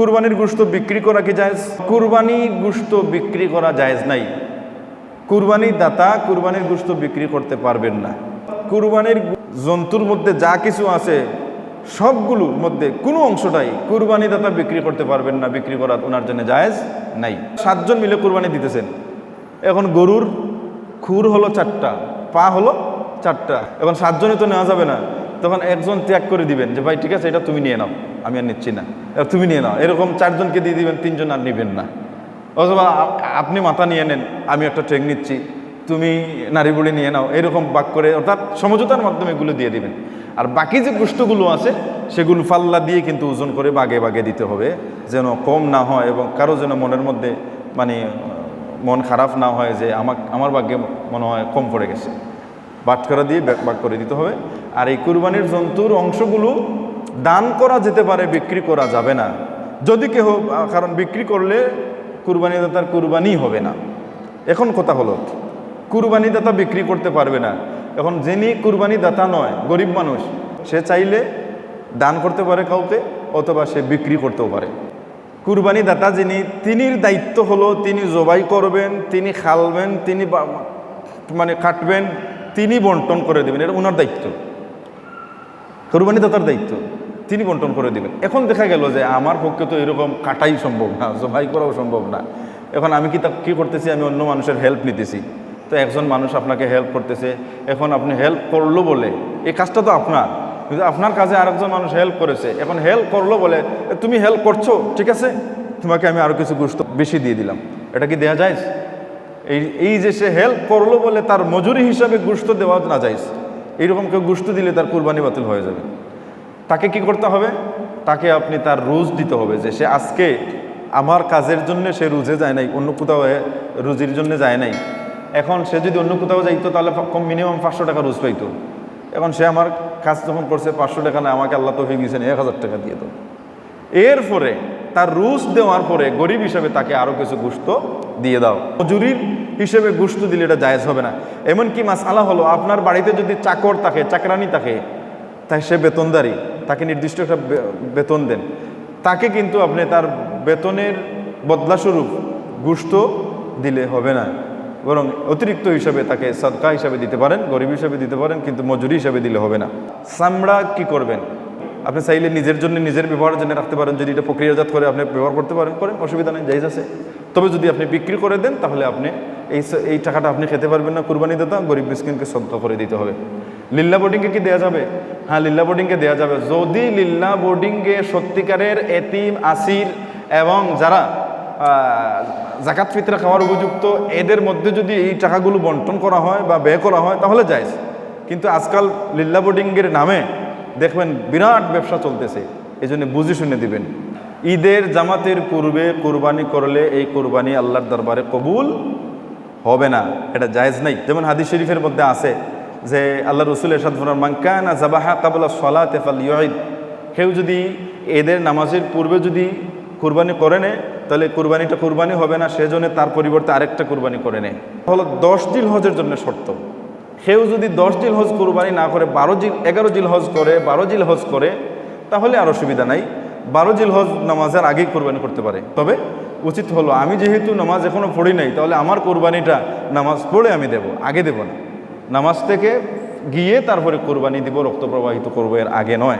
কুরবানির গুস্ত বিক্রি করা কি জায়েজ? কুরবানি গুস্ত বিক্রি করা জায়েজ নাই। কুরবানির দাতা কুরবানির গুস্ত বিক্রি করতে পারবেন না। কুরবানির জন্তুর মধ্যে যা কিছু আছে, সবগুলোর মধ্যে কোনো অংশটাই কুরবানি দাতা বিক্রি করতে পারবেন না, বিক্রি করা ওনার জন্য জায়েজ নাই। সাতজন মিলে কুরবানি দিতেছেন। এখন গরুর খুর হলো চারটা, পা হলো চারটা। এখন সাতজনে তো নেওয়া যাবে না। তখন একজন ত্যাগ করে দিবেন যে, ভাই, ঠিক আছে, এটা তুমি নিয়ে নাও, আমি আর নিচ্ছি না। তুমি নিয়ে নাও। এরকম চারজনকে দিয়ে দিবেন, তিনজন আর নেবেন না। অথবা আপনি মাথা নিয়ে নেন, আমি একটা ট্রেক নিচ্ছি, তুমি নারী বুড়ি নিয়ে নাও। এরকম বাক করে, অর্থাৎ সমঝোতার মাধ্যমে এগুলো দিয়ে দিবেন। আর বাকি যে গোষ্ঠগুলো আছে, সেগুলো ফাল্লা দিয়ে কিন্তু ওজন করে বাগে বাগে দিতে হবে, যেন কম না হয় এবং কারও যেন মনের মধ্যে মানে মন খারাপ না হয় যে আমার আমার ভাগ্যে মনে হয় কম পড়ে গেছে। বাটখারা দিয়ে ব্যাক বাক করে দিতে হবে। আর এই কুরবানির জন্তুর অংশগুলো দান করা যেতে পারে, বিক্রি করা যাবে না। যদি কেহ, কারণ বিক্রি করলে কুরবানি দাতার কুরবানি হবে না। এখন কথা হলো কুরবানি দাতা বিক্রি করতে পারবে না। এখন যিনি কুরবানি দাতা নয়, গরিব মানুষ, সে চাইলে দান করতে পারে কাউকে, অথবা সে বিক্রি করতেও পারে। কুরবানি দাতা যিনি, তিনির দায়িত্ব হলো, তিনি জবাই করবেন, তিনি খালবেন, তিনি মানে কাটবেন তিনি বন্টন করে দেবেন, এটা ওনার দায়িত্ব। কোরবানি দাতার দায়িত্ব, তিনি বন্টন করে দিবেন। এখন দেখা গেল যে আমার পক্ষে তো এরকম কাটাই সম্ভব না, জবাই করাও সম্ভব না। এখন আমি কি তা, কী করতেছি? আমি অন্য মানুষের হেল্প নিতেছি। তো একজন মানুষ আপনাকে হেল্প করতেছে, এখন আপনি হেল্প করল বলে, এই কাজটা তো আপনার। কিন্তু আপনার কাজে আরেকজন মানুষ হেল্প করেছে, এখন হেল্প করল বলে তুমি হেল্প করছ, ঠিক আছে? তোমাকে আমি আরও কিছু গুস্ত বেশি দিয়ে দিলাম। এটা কি দেওয়া যায়? এই এই যে সে হেল্প করল বলে তার মজুরি হিসাবে গুস্ত দেওয়া না যায় এইরকম কেউ গুস্ত দিলে তার কুরবানি বাতিল হয়ে যাবে। তাকে কি করতে হবে? তাকে আপনি তার রুজ দিতে হবে যে সে আজকে আমার কাজের জন্য সে রুজে যায় নাই, অন্য কোথাও রুজির জন্য যায় নাই। এখন সে যদি অন্য কোথাও যাইতো তাহলে কম মিনিমাম পাঁচশো টাকা রুজ পাইতো। এখন সে আমার কাজ যখন করছে পাঁচশো টাকা না, আমাকে আল্লাহ তো হয়ে গিয়েছেন এক হাজার টাকা দিয়ে দেবো এরপরে তার রুজ দেওয়ার পরে গরিব হিসাবে তাকে আরও কিছু গুস্ত দিয়ে দাও। মজুরির হিসেবে গুস্ত দিলে এটা জায়েজ হবে না। এমনকি মাসালা হলো, আপনার বাড়িতে যদি চাকর থাকে, চাকরানি থাকে, তাই সে বেতনদারি, তাকে নির্দিষ্ট একটা বেতন দেন। তাকে কিন্তু আপনি তার বেতনের বদলাস্বরূপ গুস্ত দিলে হবে না। বরং অতিরিক্ত হিসাবে তাকে সদকা হিসাবে দিতে পারেন, গরিব হিসাবে দিতে পারেন, কিন্তু মজুরি হিসাবে দিলে হবে না। সামড়া কি করবেন? আপনি চাইলে নিজের জন্য নিজের ব্যবহারের জন্য রাখতে পারেন, যদি এটা প্রক্রিয়াজাত করে আপনি ব্যবহার করতে পারেন, করেন, অসুবিধা নেই, জায়জ আছে। তবে যদি আপনি বিক্রি করে দেন, তাহলে আপনি এই এই টাকাটা আপনি খেতে পারবেন না। কুরবানি দাতা গরিব মিসকিনকে সদ্য করে দিতে হবে। লিল্লা বোর্ডিংকে কি দেওয়া যাবে? হ্যাঁ লিল্লা বোর্ডিংকে দেওয়া যাবে। যদি লিল্লা বোর্ডিংয়ে সত্যিকারের এতিম, আসির এবং যারা জাকাত ফিতরা খাওয়ার উপযুক্ত, এদের মধ্যে যদি এই টাকাগুলো বন্টন করা হয় বা ব্যয় করা হয়, তাহলে যায় কিন্তু আজকাল লিল্লা বোর্ডিংয়ের নামে দেখবেন বিরাট ব্যবসা চলতেছে। এই জন্য বুঝে শুনে দিবেন। ঈদের জামাতের পূর্বে কোরবানি করলে এই কোরবানি আল্লাহর দরবারে কবুল হবে না, এটা জায়েজ নাই। যেমন হাদিস শরীফের মধ্যে আছে যে আল্লাহ রসুল এরশাদ ফরমান মাঙ্কানা জাবাহা কাবলা সলা তেফাল ইয়দ কেউ যদি এদের নামাজের পূর্বে যদি কুরবানি করে নেয়, তাহলে কুরবানিটা কুরবানি হবে না, সেজন্য তার পরিবর্তে আরেকটা কুরবানি করে নেয়। হলো দশ দিল হজের জন্য শর্ত। কেউ যদি দশ জিল হজ কুরবানি না করে, বারো জিল, এগারো জিল হজ করে, বারো জিল হজ করে, তাহলে আর অসুবিধা নাই। বারো জিল হজ নামাজের আগেই কোরবানি করতে পারে। তবে উচিত হলো, আমি যেহেতু নামাজ এখনও পড়ি নাই, তাহলে আমার কোরবানিটা নামাজ পড়ে আমি দেব, আগে দেব না। নামাজ থেকে গিয়ে তারপরে কোরবানি দিব, রক্ত প্রবাহিত করব, এর আগে নয়।